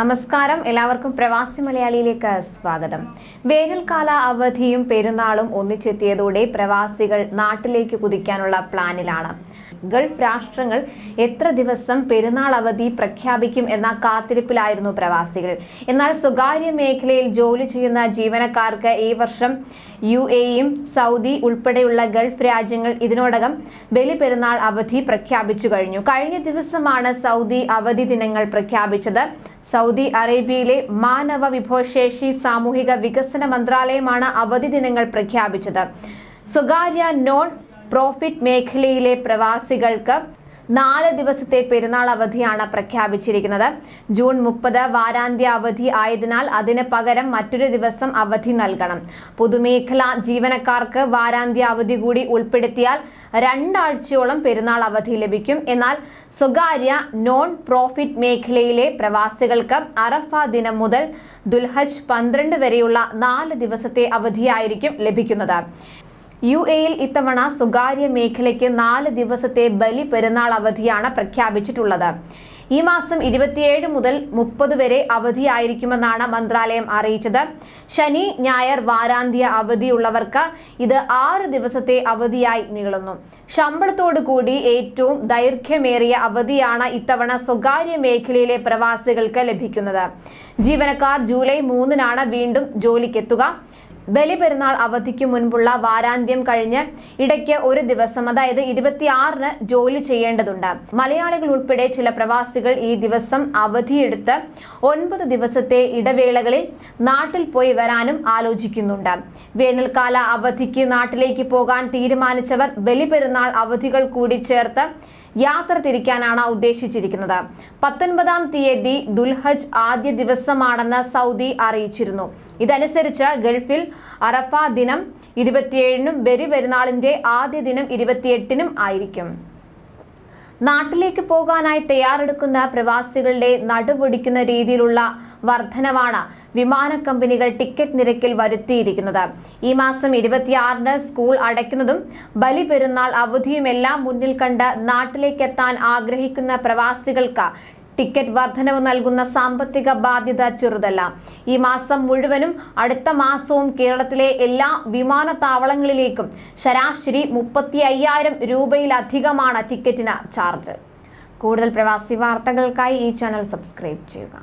നമസ്കാരം. എല്ലാവർക്കും പ്രവാസി മലയാളിയിലേക്ക് സ്വാഗതം. വേനൽക്കാല അവധിയും പെരുന്നാളും ഒന്നിച്ചെത്തിയതോടെ പ്രവാസികൾ നാട്ടിലേക്ക് കുതിക്കാനുള്ള പ്ലാനിലാണ്. ഗൾഫ് രാഷ്ട്രങ്ങൾ എത്ര ദിവസം പെരുന്നാൾ അവധി പ്രഖ്യാപിക്കും എന്ന കാത്തിരിപ്പിലായിരുന്നു പ്രവാസികൾ. എന്നാൽ സ്വകാര്യ മേഖലയിൽ ജോലി ചെയ്യുന്ന ജീവനക്കാർക്ക് ഈ വർഷം യു എയും സൗദി ഉൾപ്പെടെയുള്ള ഗൾഫ് രാജ്യങ്ങൾ ഇതിനോടകം ബലിപെരുന്നാൾ അവധി പ്രഖ്യാപിച്ചു കഴിഞ്ഞു. കഴിഞ്ഞ ദിവസമാണ് സൗദി അവധി ദിനങ്ങൾ പ്രഖ്യാപിച്ചത്. സൗദി അറേബ്യയിലെ മാനവ വിഭവശേഷി സാമൂഹിക വികസന മന്ത്രാലയമാണ് അവധി ദിനങ്ങൾ പ്രഖ്യാപിച്ചത്. സ്വകാര്യ നോൺ പ്രോഫിറ്റ് മേഖലയിലെ പ്രവാസികൾക്ക് നാല് ദിവസത്തെ പെരുന്നാൾ അവധിയാണ് പ്രഖ്യാപിച്ചിരിക്കുന്നത്. ജൂൺ മുപ്പത് വാരാന്ത്യ അവധി ആയതിനാൽ അതിന് പകരം മറ്റൊരു ദിവസം അവധി നൽകണം. പൊതുമേഖലാ ജീവനക്കാർക്ക് വാരാന്ത്യ അവധി കൂടി ഉൾപ്പെടുത്തിയാൽ രണ്ടാഴ്ചയോളം പെരുന്നാൾ അവധി ലഭിക്കും. എന്നാൽ സ്വകാര്യ നോൺ പ്രോഫിറ്റ് മേഖലയിലെ പ്രവാസികൾക്ക് അറഫ ദിനം മുതൽ ദുൽഹജ് പന്ത്രണ്ട് വരെയുള്ള നാല് ദിവസത്തെ അവധിയായിരിക്കും ലഭിക്കുന്നത്. യു എയിൽ ഇത്തവണ സ്വകാര്യ മേഖലയ്ക്ക് നാല് ദിവസത്തെ ബലി പെരുന്നാൾ അവധിയാണ് പ്രഖ്യാപിച്ചിട്ടുള്ളത്. ഈ മാസം ഇരുപത്തിയേഴ് മുതൽ മുപ്പത് വരെ അവധിയായിരിക്കുമെന്നാണ് മന്ത്രാലയം അറിയിച്ചത്. ശനി ഞായർ വാരാന്ത്യ അവധിയുള്ളവർക്ക് ഇത് ആറ് ദിവസത്തെ അവധിയായി നീളുന്നു. ശമ്പളത്തോടു കൂടി ഏറ്റവും ദൈർഘ്യമേറിയ അവധിയാണ് ഇത്തവണ സ്വകാര്യ മേഖലയിലെ പ്രവാസികൾക്ക് ലഭിക്കുന്നത്. ജീവനക്കാർ ജൂലൈ മൂന്നിനാണ് വീണ്ടും ജോലിക്കെത്തുക. ബലിപെരുന്നാൾ അവധിക്ക് മുൻപുള്ള വാരാന്ത്യം കഴിഞ്ഞ് ഇടയ്ക്ക് ഒരു ദിവസം അതായത് ഇരുപത്തിയാറിന് ജോലി ചെയ്യേണ്ടതുണ്ട്. മലയാളികൾ ഉൾപ്പെടെ ചില പ്രവാസികൾ ഈ ദിവസം അവധിയെടുത്ത് ഒൻപത് ദിവസത്തെ ഇടവേളകളിൽ നാട്ടിൽ പോയി വരാനും ആലോചിക്കുന്നുണ്ട്. വേനൽക്കാല അവധിക്ക് നാട്ടിലേക്ക് പോകാൻ തീരുമാനിച്ചവർ ബലിപെരുന്നാൾ അവധികൾ കൂടി ചേർത്ത് യാത്ര തിരിക്കാനാണ് ഉദ്ദേശിച്ചിരിക്കുന്നത്. പത്തൊൻപതാം തീയതി ദുൽഹജ് ആദ്യ ദിവസമാണെന്ന് സൗദി അറിയിച്ചിരുന്നു. ഇതനുസരിച്ച് ഗൾഫിൽ അറഫ ദിനം ഇരുപത്തിയേഴിനും ബരി പെരുന്നാളിന്റെ ആദ്യ ദിനം ഇരുപത്തിയെട്ടിനും ആയിരിക്കും. നാട്ടിലേക്ക് പോകാനായി തയ്യാറെടുക്കുന്ന പ്രവാസികളുടെ നടുവൊടിക്കുന്ന രീതിയിലുള്ള വർധനവാണ് വിമാന കമ്പനികൾ ടിക്കറ്റ് നിരക്കിൽ വരുത്തിയിരിക്കുന്നത്. ഈ മാസം ഇരുപത്തിയാറിന് സ്കൂൾ അടയ്ക്കുന്നതും ബലി പെരുന്നാൾ അവധിയുമെല്ലാം മുന്നിൽ കണ്ട് നാട്ടിലേക്കെത്താൻ ആഗ്രഹിക്കുന്ന പ്രവാസികൾക്ക് ടിക്കറ്റ് വർധനവ് നൽകുന്ന സാമ്പത്തിക ബാധ്യത ചെറുതല്ല. ഈ മാസം മുഴുവനും അടുത്ത മാസവും കേരളത്തിലെ എല്ലാ വിമാനത്താവളങ്ങളിലേക്കും ശരാശരി മുപ്പത്തി അയ്യായിരം രൂപയിലധികമാണ് ടിക്കറ്റിന് ചാർജ്. കൂടുതൽ പ്രവാസി വാർത്തകൾക്കായി ഈ ചാനൽ സബ്സ്ക്രൈബ് ചെയ്യുക.